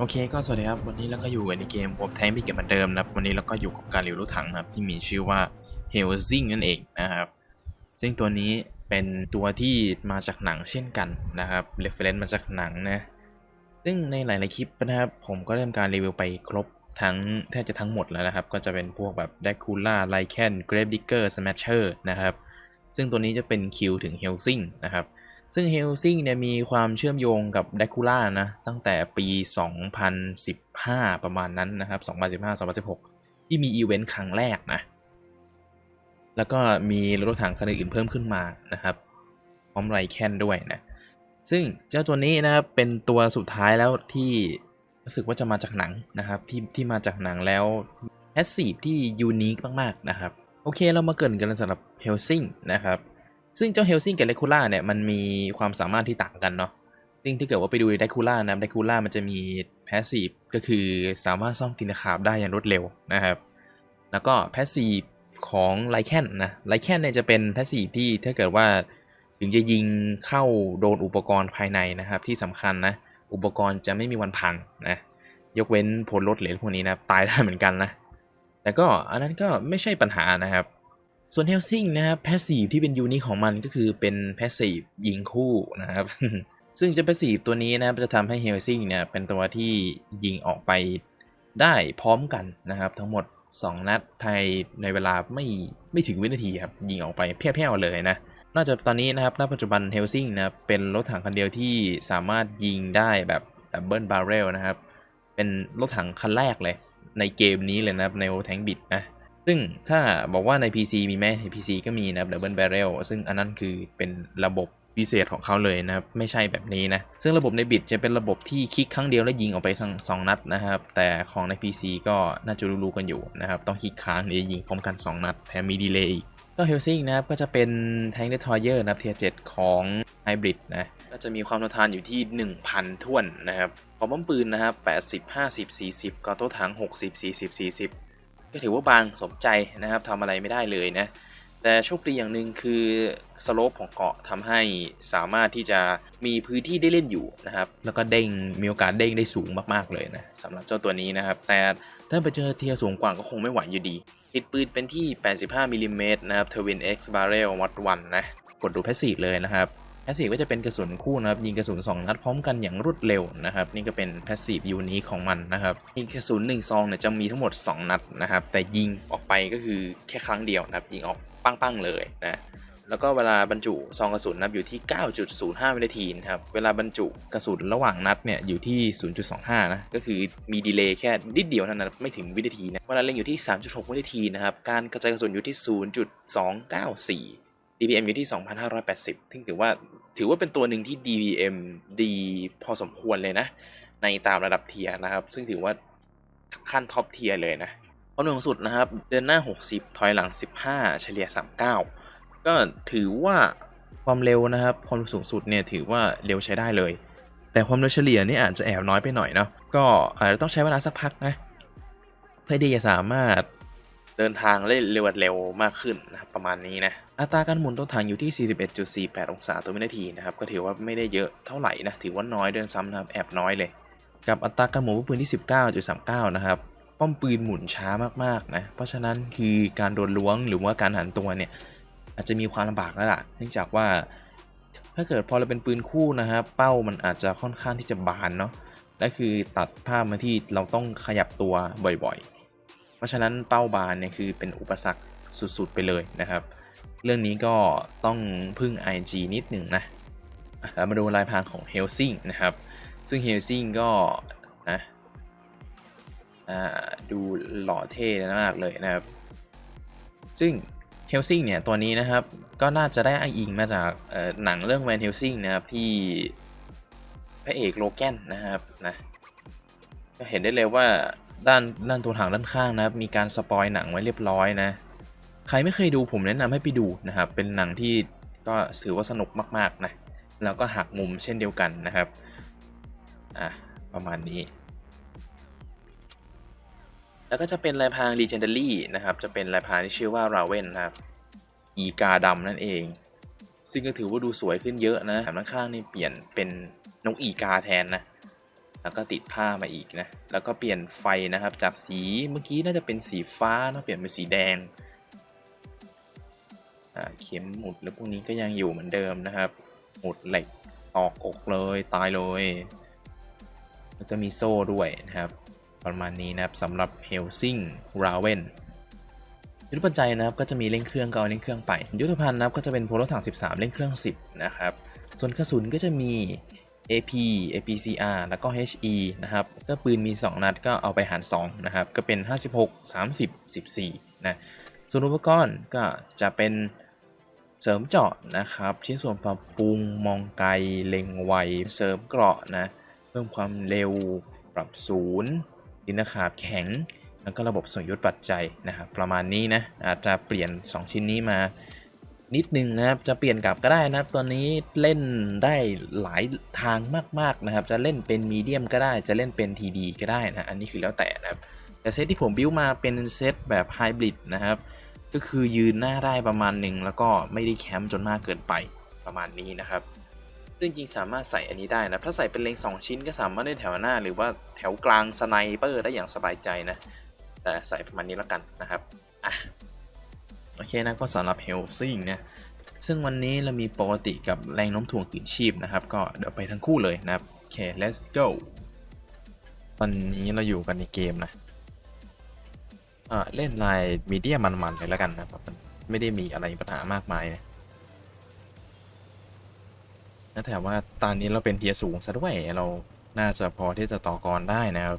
โอเคก็สวัสดีครับ วันนี้เราก็อยู่กันในเกมผมแทงพี่เก็บเหมือนเดิมนะครับวันนี้เราก็อยู่กับการรีวิวรถถังนะครับ ที่มีชื่อว่า h e l s i n g นั่นเองนะครับ ซึ่งตัวนี้เป็นตัวที่มาจากหนังเช่นกันนะครับ reference มาจากหนังนะ ซึ่งในหลายๆคลิปนะครับผมก็เริ่มการรีวิวไปครบทั้งแทบจะทั้งหมดแล้วนะครับ ก็จะเป็นพวกแบบ d ด c u l a l y c a n Grave Digger Smasher นะครับ ซึ่งตัวนี้จะเป็นคิวถึง Helsing นะครับ ซึ่งเฮลซิงเนี่ยมีความเชื่อมโยงกับแดคูล่านะ ตั้งแต่ปี 2015 ประมาณนั้นนะครับ 2015-2016 ที่มีอีเวนต์ครั้งแรกนะ แล้วก็มีรถถังคันอื่นเพิ่มขึ้นมานะครับ พร้อมไรแคนด้วยนะ ซึ่งเจ้าตัวนี้นะครับ เป็นตัวสุดท้ายแล้วที่รู้สึกว่าจะมาจากหนังนะครับ ที่ที่มาจากหนังแล้วแพสซีฟที่ยูนิคมากๆนะครับ โอเคเรามาเกินกันสำหรับเฮลซิงนะครับ ซึ่งเจ้าเฮลซิงกับเลคูล่าเนี่ยมันมีความสามารถที่ต่างกันเนาะซึ่งถ้าเกิดว่าไปดูไดคูล่านะไดคูล่ามันจะมีแพสซีฟก็คือสามารถซ่อมตินขาบได้อย่างรวดเร็วนะครับ แล้วก็แพสซีฟของไลแคนนะไลแคนเนี่ยจะเป็นแพสซีฟที่ถ้าเกิดว่าถึงจะยิงเข้าโดนอุปกรณ์ภายในนะครับ ที่สำคัญนะ อุปกรณ์จะไม่มีวันพังนะ ยกเว้นพลรถเหลวพวกนี้นะ ตายได้เหมือนกันนะ แต่ก็อันนั้นก็ไม่ใช่ปัญหานะครับ ส่วนเฮลซิงนะครับแพสซีฟที่เป็นยูนิคของมันก็คือเป็นแพสซีฟยิงคู่นะครับ ซึ่งจะแพสซีฟตัวนี้นะครับจะทำให้เฮลซิงเนี่ยเป็นตัวที่ยิงออกไปได้พร้อมกันนะครับ ทั้งหมด 2 นัดภายในเวลาไม่ไม่ถึงวินาทีครับ ยิงออกไปแพร่ๆเลยนะ นอกจากตอนนี้นะครับณปัจจุบันเฮลซิงนะเป็นรถถังคันเดียวที่สามารถยิงได้แบบดับเบิลบาร์เรลนะครับ เป็นรถถังคันแรกเลยในเกมนี้เลยนะครับในโอแทงบิดนะ ซึ่งถ้าบอกว่าใน PC มีไหมใน PC ก็มีนะครับ Double Barrel ซึ่งอันนั้นคือเป็นระบบพิเศษของเขาเลยนะครับ ไม่ใช่แบบนี้นะ ซึ่งระบบในบิดจะเป็นระบบที่คลิกครั้งเดียวแล้วยิงออกไปทั้งสองนัดนะครับ แต่ของใน PC ก็น่าจะรู้ๆกันอยู่นะครับ ต้องคลิกค้างเดี๋ยวยิงพร้อมกัน 2 นัดแถมมีดีเลย์อีกก็เฮลซิงนะครับ ก็จะเป็นแทงเดทอยเยอร์นะครับเทียร์7ของไฮบริดนะ ก็จะมีความทนทานอยู่ที่ 1,000ท่วนนะครับพอมป้อมปืนนะครับ 80 50 40 ก็โต้ถัง 60 40 40 ก็ถือว่าบางสมใจนะครับทำอะไรไม่ได้เลยนะ แต่โชคดีอย่างหนึ่งคือสโลปของเกาะทำให้สามารถที่จะมีพื้นที่ได้เล่นอยู่นะครับ แล้วก็เด้งมีโอกาสเด้งได้สูงมากๆเลยนะสำหรับเจ้าตัวนี้นะครับ แต่ถ้าไปเจอเทียสูงกว่าก็คงไม่ไหวอยู่ดี ติดปืนเป็นที่ 85มิลลิเมตรนะครับ Twin X Barrel Mod 1นนะ กดดูแพสซีฟเลยนะครับ พสซีฟก็จะเป็นกระสุนคู่นะครับยิงกระสุน2นัดพร้อมกันอย่างรวดเร็วนะครับนี่ก็เป็นแพสซีฟยูนิคของมันนะครับยิงกระสุน1ซองเนี่ยจะมีทั้งหมด 2 นัดนะครับแต่ยิงออกไปก็คือแค่ครั้งเดียวนะครับยิงออกปั้งๆเลยนะแล้วก็เวลาบรรจุซองกระสุนนับอยู่ที่ 9.05วินาทีนะครับ เวลาบรรจุกระสุนระหว่างนัดเนี่ยอยู่ที่ 0.25 นะ ก็คือมีดีเลย์แค่นิดเดียวเท่านั้นไม่ถึงวินาทีนะ เวลาเล็งอยู่ที่ 3.6 วินาทีนะครับ การกระจายกระสุนอยู่ที่ 0.294 DPM อยู่ที่ 2,580 ซึ่งถือว่า ถือว่าเป็นตัวหนึ่งที่ DPM ดีพอสมควรเลยนะ ในตามระดับเทียนะครับ ซึ่งถือว่าขั้นท็อปเทียเลยนะความเร็วสูงสุดนะครับ เดินหน้า 60 ถอยหลัง 15 เฉลี่ย 39 ก็ถือว่าความเร็วนะครับ ความเร็วสูงสุดเนี่ยถือว่าเร็วใช้ได้เลย แต่ความเร็วเฉลี่ยนี่อาจจะแอบน้อยไปหน่อยเนาะก็อาจจะต้องใช้เวลาสักพักนะ เพื่อที่จะสามารถเดินทางได้เร็วเร็วมากขึ้นนะครับประมาณนี้นะ อัตราการหมุนตัวถังอยู่ที่ 41.48 องศาต่อวินาทีนะครับ ก็ถือว่าไม่ได้เยอะเท่าไหร่นะ ถือว่าน้อยเดินซ้ำนะครับ แอบน้อยเลย กับอัตราการหมุนปืนที่ 19.39 นะครับ ป้อมปืนหมุนช้ามากๆนะ เพราะฉะนั้นคือการโดนล้วงหรือว่าการหันตัวเนี่ย อาจจะมีความลำบากแล้วล่ะ เนื่องจากว่า ถ้าเกิดพอเราเป็นปืนคู่นะครับเป้ามันอาจจะค่อนข้างที่จะบานเนาะ และคือตัดภาพมาที่เราต้องขยับตัวบ่อยๆ เพราะฉะนั้นเป้าบานเนี่ยคือเป็นอุปสรรค สุดๆ ไปเลยนะครับ เรื่องนี้ก็ต้องพึ่ง IG นิดหนึ่งนะแล้วมาดูลายพรางของ h e l s i n g นะครับ ซึ่ง h e l s i n g ก็นะดูหล่อเท่มากเลยนะครับ ซึ่ง h e l s i n g เนี่ยตัวนี้นะครับก็น่าจะได้อ้างอิงมาจากหนังเรื่อง Van Helsing นะครับที่พระเอกโลแกนนะครับนะก็เห็นได้เลยว่าด้านด้านตัวถังด้านข้างนะครับมีการสปอยหนังไว้เรียบร้อยนะ ใครไม่เคยดูผมแนะนำให้ไปดูนะครับ เป็นหนังที่ก็ถือว่าสนุกมากๆนะแล้วก็หักมุมเช่นเดียวกันนะครับอะประมาณนี้ แล้วก็จะเป็นลายพราง Legendary นะครับ จะเป็นลายพรางที่ชื่อว่า Raven นะครับ อีกาดำนั่นเอง ซึ่งก็ถือว่าดูสวยขึ้นเยอะนะแถมด้านข้างนี่เปลี่ยนเป็นนกอีกาแทนนะแล้วก็ติดผ้ามาอีกนะ แล้วก็เปลี่ยนไฟนะครับ จากสีเมื่อกี้น่าจะเป็นสีฟ้าเนะเปลี่ยนเป็นสีแดง เข็มหมุดแล้วพวกนี้ก็ยังอยู่เหมือนเดิมนะครับ หมุดเหล็กตอกอกเลยตายเลย แล้วก็มีโซ่ด้วยนะครับ ประมาณนี้นะครับสำหรับ Helsing Raven ยุทธปัจจัยนะครับก็จะมีเร่งเครื่องก็เอาเร่งเครื่องไป ยุทธภัณฑ์นะครับก็จะเป็นโพลถัง 13 เร่งเครื่อง 10 นะครับ ส่วนกระสุนก็จะมี AP APCR แล้วก็ HE นะครับ ก็ปืนมี 2 นัดก็เอาไปหาร 2 นะครับ ก็เป็น 56 30 14 นะ ส่วนอุปกรณ์ก็จะเป็น เสริมเจาะนะครับ ชิ้นส่วนปรับปรุงมองไกลเล็งไว เสริมเกราะนะ เพิ่มความเร็ว ปรับศูนย์ดินาขาบแข็ง แล้วก็ระบบส่งยุทธปัจจัยนะครับ ประมาณนี้นะ อาจจะเปลี่ยน 2 ชิ้นนี้มานิดนึงนะครับ จะเปลี่ยนกลับก็ได้นะครับตอนนี้เล่นได้หลายทางมากๆนะครับ จะเล่นเป็นมีเดียมก็ได้ จะเล่นเป็น TD ก็ได้นะ อันนี้คือแล้วแต่นะครับ แต่เซตที่ผมบิ้วมาเป็นเซตแบบไฮบริดนะครับ ก็คือยืนหน้าได้ประมาณหนึ่งแล้วก็ไม่ได้แคมป์จนมากเกินไปประมาณนี้นะครับ ซึ่งจริงสามารถใส่อันนี้ได้นะ ถ้าใส่เป็นเลง2 ชิ้นก็สามารถได้แถวหน้า หรือว่าแถวกลางสไนเปอร์ได้อย่างสบายใจนะ แต่ใส่ประมาณนี้แล้วกันนะครับ อะ โอเคนะก็สำหรับเฮลซิ่งเนี่ยซึ่งวันนี้เรามีปกติกับแรงโน้มถ่วงตื่นชีพนะครับ ก็เดี๋ยวไปทั้งคู่เลยนะครับ โอเค let's go ตอนนี้เราอยู่กันในเกมนะ อ่าเล่นลายมีเดียมันๆเลยแล้วกันนะครับมันไม่ได้มีอะไรปัญหามากมายนะและแถมว่าตอนนี้เราเป็นเทียสูงซะด้วยเราน่าจะพอที่จะต่อกรได้นะครับ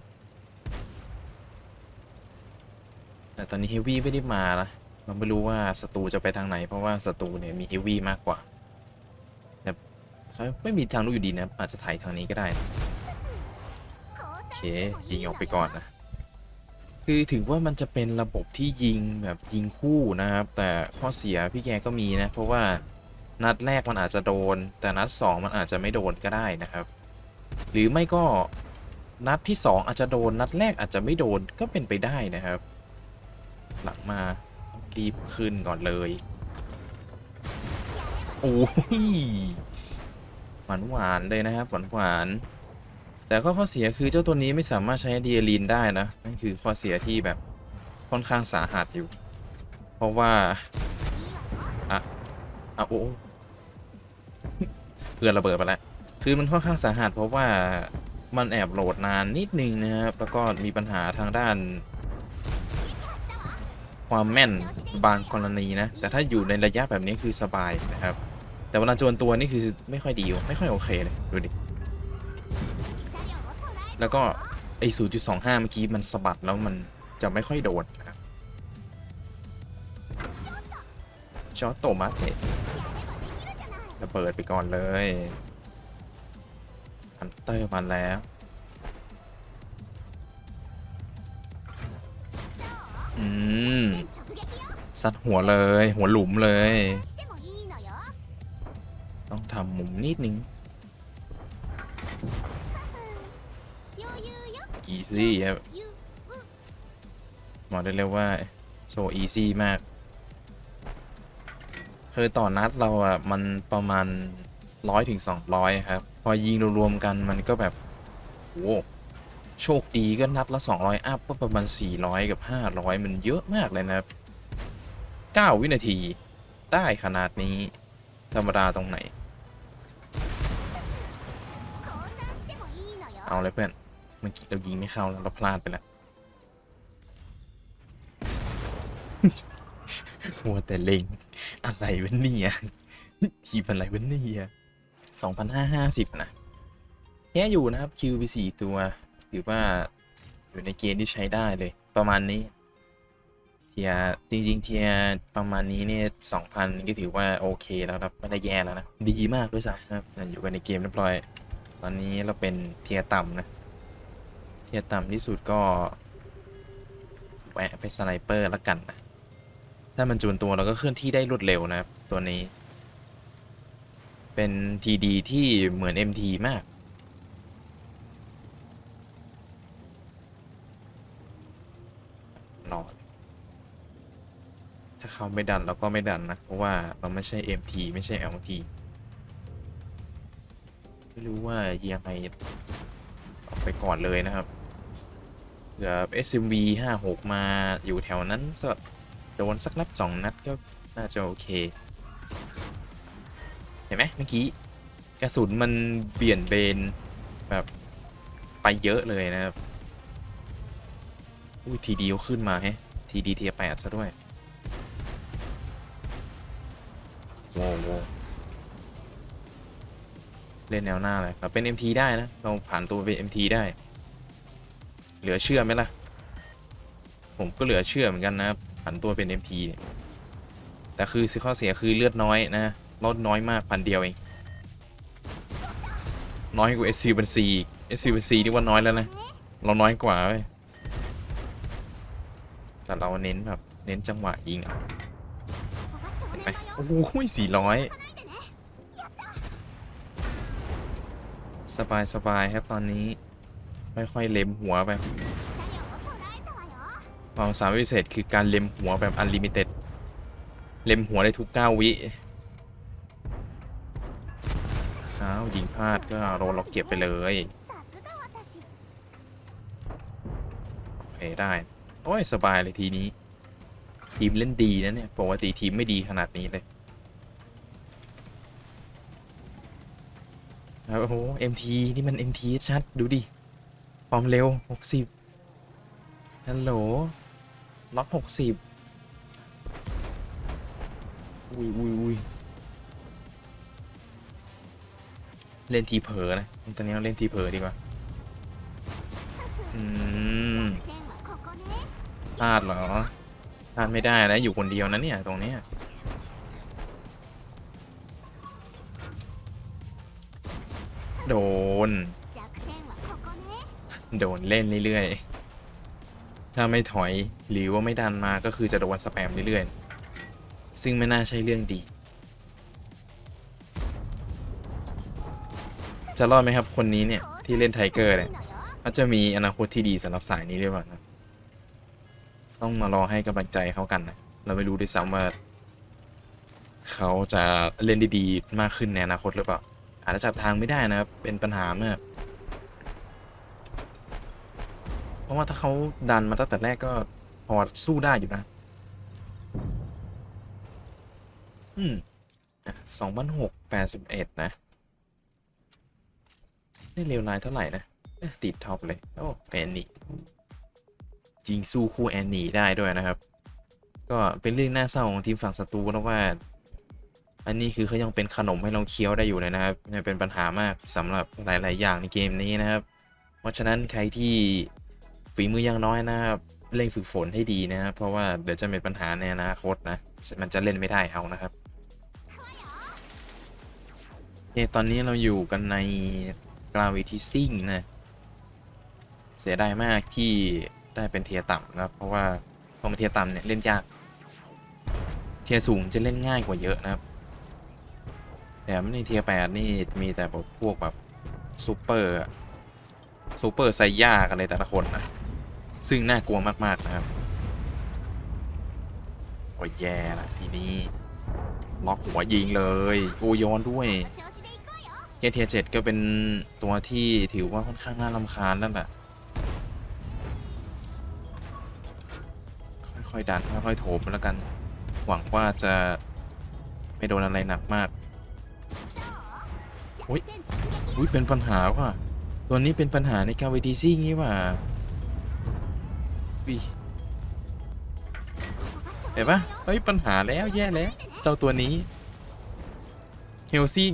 แต่ตอนนี้เฮฟวี่ไม่ได้มานะเราไม่รู้ว่าศัตรูจะไปทางไหน เพราะว่าศัตรูเนี่ยมีเฮฟวี่มากกว่าแต่เขาไม่มีทางรู้อยู่ดีนะอาจจะถ่ายทางนี้ก็ได้นะโอเคยิงออกไปก่อนนะ คือถึงว่ามันจะเป็นระบบที่ยิงแบบยิงคู่นะครับ แต่ข้อเสียพี่แกก็มีนะ เพราะว่านัดแรกมันอาจจะโดน แต่นัด 2 มันอาจจะไม่โดนก็ได้นะครับ หรือไม่ก็นัดที่ 2 อาจจะโดนนัดแรกอาจจะไม่โดนก็เป็นไปได้นะครับ หลังมารีบขึ้นก่อนเลยโอ้ยหวานหวานเลยนะครับหวานหวาน แต่ข้อข้อเสียคือเจ้าตัวนี้ไม่สามารถใช้ดีเอลีนได้นะนั่นคือข้อเสียที่แบบค่อนข้างสาหัสอยู่ เพราะว่าอะอะโอ้เพื่อนระเบิดไปแล้วคือมันค่อนข้างสาหัสเพราะว่ามันแอบโหลดนานนิดนึงนะครับแล้วก็มีปัญหาทางด้าน ความแม่นบางกรณีนะ แต่ถ้าอยู่ในระยะแบบนี้คือสบายนะครับ แต่เวลาโจนตัวนี่คือไม่ค่อยดี ไม่ค่อยโอเคเลยดูดิ แล้วก็ไอ้0.25 เมื่อกี้มันสะบัดแล้วมันจะไม่ค่อยโดนนะครับช็อตโตมัสเนี่ยระเบิดไปก่อนเลยฮันเตอร์มาแล้ว อืมซัดหัวเลย หัวหลุมเลย ต้องทำมุมนิดนึง อีซี่ครับบอกได้เลยว่าโชว์อีซี่มาก คือต่อนัดเราอะ มันประมาณร้อยถึงสองร้อยครับ พอยิงรวมๆกันมันก็แบบโอ้โชคดีก็นัดละ 200 อัพก็ประมาณ 400 กับ 500 มันเยอะมากเลยนะครับ 9 วินาทีได้ขนาดนี้ ธรรมดาตรงไหน เอาเลยเพื่อน เมื่อกี้เรายิงไม่เข้าแล้วเราพลาดไปแล้วมัวแต่เล็งอะไรวะเนี่ยทีมอะไรวะเนี่ยสองพันห้าห้าสิบนะแค่อยู่นะครับคิวไปสี่ตัวถือว่าอยู่ในเกณฑ์ที่ใช้ได้เลย ประมาณนี้ เทียร์จริง ๆ เทียประมาณนี้เนี่ยสองพันก็ถือว่าโอเคแล้วครับไม่ได้แย่แล้วนะ ดีมากด้วยซ้ำครับอยู่กันในเกมเรียบร้อย ตอนนี้เราเป็นเทียต่ำนะ เทียต่ำที่สุดก็แวะไปสไนเปอร์แล้วกันนะ ถ้ามันจูนตัวเราก็เคลื่อนที่ได้รวดเร็วนะครับ ตัวนี้ เป็น TD ที่เหมือน MT มากรอดถ้าเขาไม่ดันเราก็ไม่ดันนะ เพราะว่าเราไม่ใช่ MT ไม่ใช่ LT ไม่รู้ว่าเยังไงไปก่อนเลยนะครับ เผื่อ SMV 56 มาอยู่แถวนั้นสักโดนสักนัดสองนัดก็น่าจะโอเค เห็นไหมเมื่อกี้ กระสุนมันเบี่ยนเบนแบบไปเยอะเลยนะครับ อุ้ยทีดีขึ้นมาแฮะทีดีเทียแปดซะด้วยโว้โว้วเล่นแนวหน้าเลยเราเป็น MT ได้นะ เราผ่านตัวเป็น MT ได้ เหลือเชื่อไหมล่ะ ผมก็เหลือเชื่อเหมือนกันนะผ่านตัวเป็น MT เนี่ยแต่คือข้อเสียคือเลือดน้อยนะลดน้อยมากพันเดียวเองน้อยกว่า SC บัน C SC บัน C นี่ว่าน้อยแล้วนะ เราน้อยกว่าเว้ยแต่เราเน้นแบบเน้นจังหวะยิงเอาเห็นไหมโอ้โหสี่ร้อยสบายสบายครับตอนนี้ ค่อยๆเล็มหัวไปความสามารถพิเศษคือการเล็มหัวแบบอันลิมิเต็ด เล็มหัวได้ทุก 9 วิอ้าวยิงพลาดก็โดนล็อกเก็บไปเลยโอเคได้ โอ้ย สบายเลยทีนี้ ทีมเล่นดีนะเนี่ย ปกติทีมไม่ดีขนาดนี้เลยโอ้โห MT นี่มัน MT ชัด ดูดิ ความเร็ว 60 ฮัลโหล ล็อก 60 อุ้ยอุ้ยอุ้ยเล่นทีเผลอนะตอนนี้เราเล่นทีเผลอดีกว่า อืมพลาดเหรอพลาดไม่ได้นะ อยู่คนเดียวนะเนี่ย ตรงเนี้ยโดน โดนเล่นเรื่อยๆ ถ้าไม่ถอยหรือว่าไม่ดันมาก็คือจะโดนสแปมเรื่อยๆ ซึ่งไม่น่าใช่เรื่องดี จะรอดไหมครับคนนี้เนี่ย ที่เล่นไทเกอร์เนี่ยเขาจะมีอนาคตที่ดีสำหรับสายนี้หรือเปล่านะต้องมารอให้กำลังใจเขากันนะ เราไม่รู้ด้วยซ้ำว่าเขาจะเล่นด้ดีมากขึ้นในอนาคตหรือเปล่าอาจจะจับทางไม่ได้นะครับเป็นปัญหามาก เพ ราะว่าถ้าเขาดันมาตั้งแต่แรกก็พอสู้ได้อยู่นะ อืมสองพันหกแปดสิบเอ็ดนะนี่เร็วไลน์เท่าไหร่นะ ติดท็อปเลย โอ้แอนนี่จิงสู้คู่แอนนี่ได้ด้วยนะครับ ก็เป็นเรื่องน่าเศร้าของทีมฝั่งศัตรูนะว่า อันนี้คือเขายังเป็นขนมให้เราเคี้ยวได้อยู่เลยนะครับเนี่ยเป็นปัญหามากสำหรับหลาย ๆ อย่างในเกมนี้นะครับ เพราะฉะนั้นใครที่ ฝีมือยังน้อยนะครับเร่งฝึกฝนให้ดีนะครับเพราะว่าเดี๋ยวจะเป็นปัญหาในอนาคตนะ มันจะเล่นไม่ได้เอานะครับเนี่ยตอนนี้เราอยู่กันในกราวิทีซิ่งนะ เสียดายมากที่ได้เป็นเทียต่ำนะครับ เพราะว่าพอมาเทียต่ำเนี่ยเล่นยาก เทียสูงจะเล่นง่ายกว่าเยอะนะครับ แต่ในเทียแปดนี่มีแต่แบบพวกแบบซูเปอร์ซูเปอร์ไซย่ากันเลยแต่ละคนนะ ซึ่งน่ากลัวมาก ๆ นะครับ โอ้ยแย่ละทีนี้ล็อกหัวยิงเลยโอโยนด้วยเกเทียเจ็ดก็เป็นตัวที่ถือว่าค่อนข้างน่ารำคาญนั่นแหละค่อย ๆ ดันค่อย ๆ โถมแล้วกัน หวังว่าจะ ไม่โดนอะไรหนักมากอุ๊ยอุ้ยเป็นปัญหาว่ะตัวนี้เป็นปัญหาในการเวทีซิ่งนี่ว่ะ วิเห็นปะเฮ้ย ปัญหาแล้วแย่แล้ว เจ้าตัวนี้เฮลซิง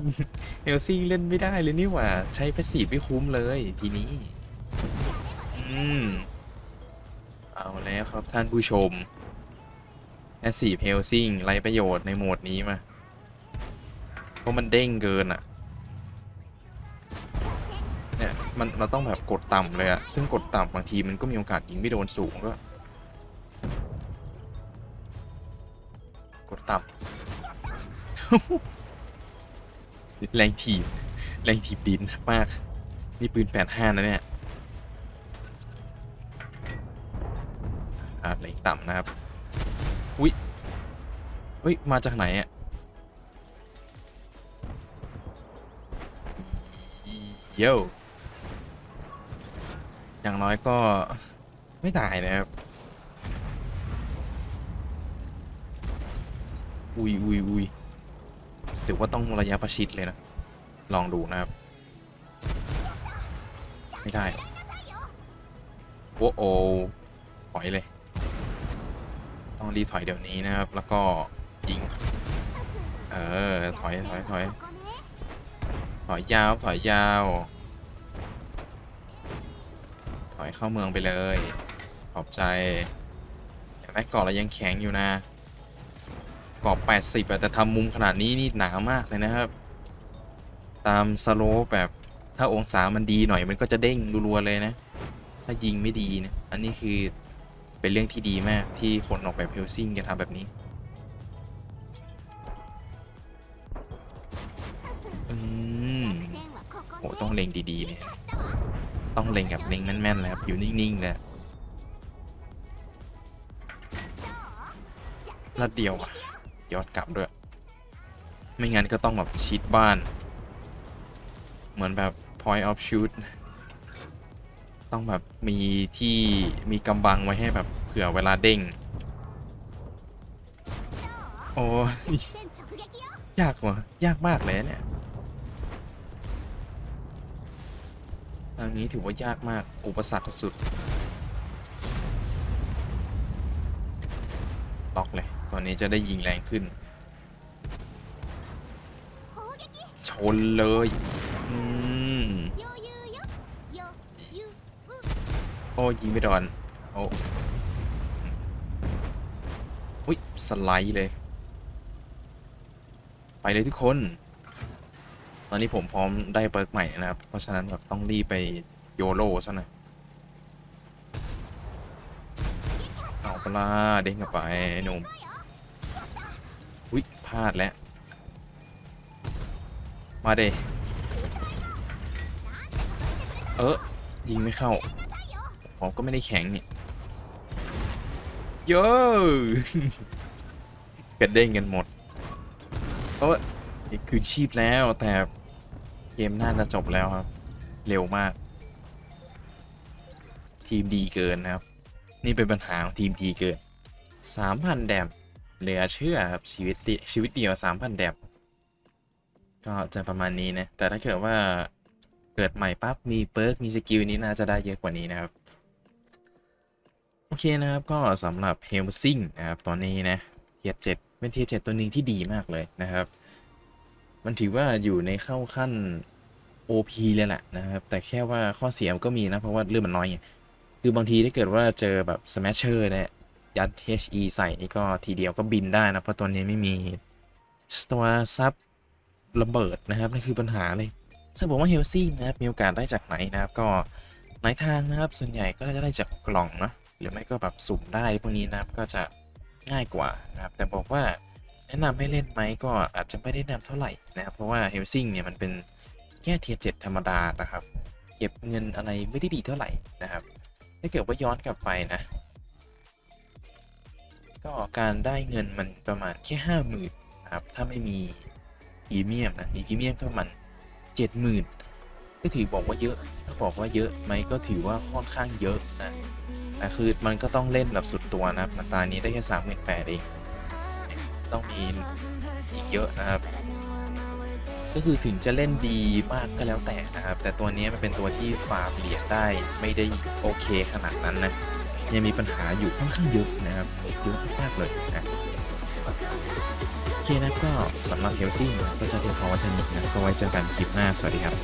เฮลซิงเล่นไม่ได้เลยนี่หว่า ใช้แพสซีฟไม่คุ้มเลยทีนี้ อืม เอาแล้วครับท่านผู้ชมแพสซีฟเฮลซิงไรประโยชน์ในโหมดนี้มา เพราะมันเด้งเกินอะ เนี่ยมันเราต้องแบบกดต่ำเลยอะซึ่งกดต่ำบางทีมันก็มีโอกาสยิงไม่โดนสูงด้วยกดต่ำ แรงถีบแรงถีบดินมาก นี่ปืน 85 นะเนี่ยอ่าแรงต่ำนะครับอุ๊ยเฮ้ย มาจากไหนอะโย อย่างน้อยก็ไม่ตายนะครับ อุยอุยอุยถือว่าต้องระยะประชิดเลยนะ ลองดูนะครับ ไม่ได้หรอกโอ้โอถอยเลย ต้องรีถอยเดี๋ยวนี้นะครับ แล้วก็ยิง เออ ถอย ถอย ถอย ถอยยาว ถอยยาว อยเข้าเมืองไปเลย ขอบใจเห็นไหมเกาะเรายังแข็งอยู่นะเกาะ80แต่ทำมุมขนาดนี้นี่หนามากเลยนะครับ ตามสโลปแบบถ้าองศามันดีหน่อยมันก็จะเด้งรัวๆเลยนะ ถ้ายิงไม่ดีนะ อันนี้คือเป็นเรื่องที่ดีมากที่คนออกแบบเพลซิ่งจะทำแบบนี้อืมโหต้องเล็งดีๆเลย ต้องเล็งกับเล็งแม่นๆเลยครับอยู่นิ่งๆเลยแล้วเดียวอะยอนกลับด้วย ไม่งั้นก็ต้องแบบชิดบ้าน เหมือนแบบ point of shoot ต้องแบบมีที่มีกำบังไว้ให้แบบเผื่อเวลาเด้ง โอ้ยยากว่ะยากมากเลยเนี่ย ทางนี้ถือว่ายากมาก อุปสรรคสุดล็อกเลย ตอนนี้จะได้ยิงแรงขึ้น ชนเลย อืมโอ้ยิงไม่โดนโอ้อุ้ย สไลด์เลย ไปเลยทุกคน ตอนนี้ผมพร้อมได้เปิร์กใหม่นะครับ เพราะฉะนั้นแบบต้องรีบไปโยโร่ซะหน่อยเอาปลาเด้งกลับไปหนุ่มอุ้ยพลาดแล้ว มาเดเออยิงไม่เข้าผมก็ไม่ได้แข็งเนี่ยโย่กระเด้งกันหมดเออีคือชีพแล้วแต่เกมน่าจะจบแล้วครับ เร็วมาก ทีมดีเกินนะครับ นี่เป็นปัญหาของทีมดีเกิน3,000แดมเหลือเชื่อครับชีวิตเดีชีวิตเดียว3,000แดมก็จะประมาณนี้นะ แต่ถ้าเกิดว่าเกิดใหม่ปั๊บมีเปิร์กมีสกิลนี้น่าจะได้เยอะกว่านี้นะครับ โอเคนะครับก็สำหรับเฮลซิงนะครับตอนนี้นะเทียร์เจ็ดเป็นเทียร์เจ็ดตัวหนึ่งที่ดีมากเลยนะครับ มันถือว่าอยู่ในเข้าขั้น OP เลยแหละนะครับ แต่แค่ว่าข้อเสียมก็มีนะ เพราะว่าเรื่องมันน้อยไงคือบางทีถ้าเกิดว่าเจอแบบ Smasher เนี่ยยัด HE ใส่นี่ก็ทีเดียวก็บินได้นะ เพราะตัวนี้ไม่มีตัวซับระเบิดนะครับนั่นคือปัญหาเลย ซึ่งผมว่าเฮลซี่นะครับมีโอกาสได้จากไหนนะครับ ก็หลายทางนะครับ ส่วนใหญ่ก็จะได้จากกล่องเนาะหรือไม่ก็แบบสุ่มได้พวกนี้นะครับก็จะง่ายกว่านะครับ แต่บอกว่า แนะนำให้เล่นไหมก็อาจจะไม่ได้แนะนำเท่าไหร่นะครับเพราะว่าเฮลซิงเนี่ยมันเป็นแค่เทียร์เจ็ดธรรมดานะครับ เก็บเงินอะไรไม่ได้ดีเท่าไหร่นะครับ ถ้าเกิดว่าย้อนกลับไปนะ ก็การได้เงินมันประมาณแค่ห้าหมื่นครับถ้าไม่มีพรีเมียมนะมีพรีเมียมก็มันเจ็ดหมื่นก็ถือบอกว่าเยอะถ้าบอกว่าเยอะไหมก็ถือว่าค่อนข้างเยอะนะแต่คือมันก็ต้องเล่นแบบสุดตัวนะครับตานี้ได้แค่สามหมื่นแปดเอง ต้องมีอีกเยอะนะครับ ก็คือถึงจะเล่นดีมากก็แล้วแต่นะครับ แต่ตัวนี้มันเป็นตัวที่ฟาร์มเหรียญได้ไม่ได้โอเคขนาดนั้นนะยังมีปัญหาอยู่ค่อนข้างเยอะนะครับเยอะมากเลยนะโอเคนะก็สำหรับเฮลซิ่งก็จะเพียงพอเท่านี้นะก็ไว้เจอกันคลิปหน้าสวัสดีครับ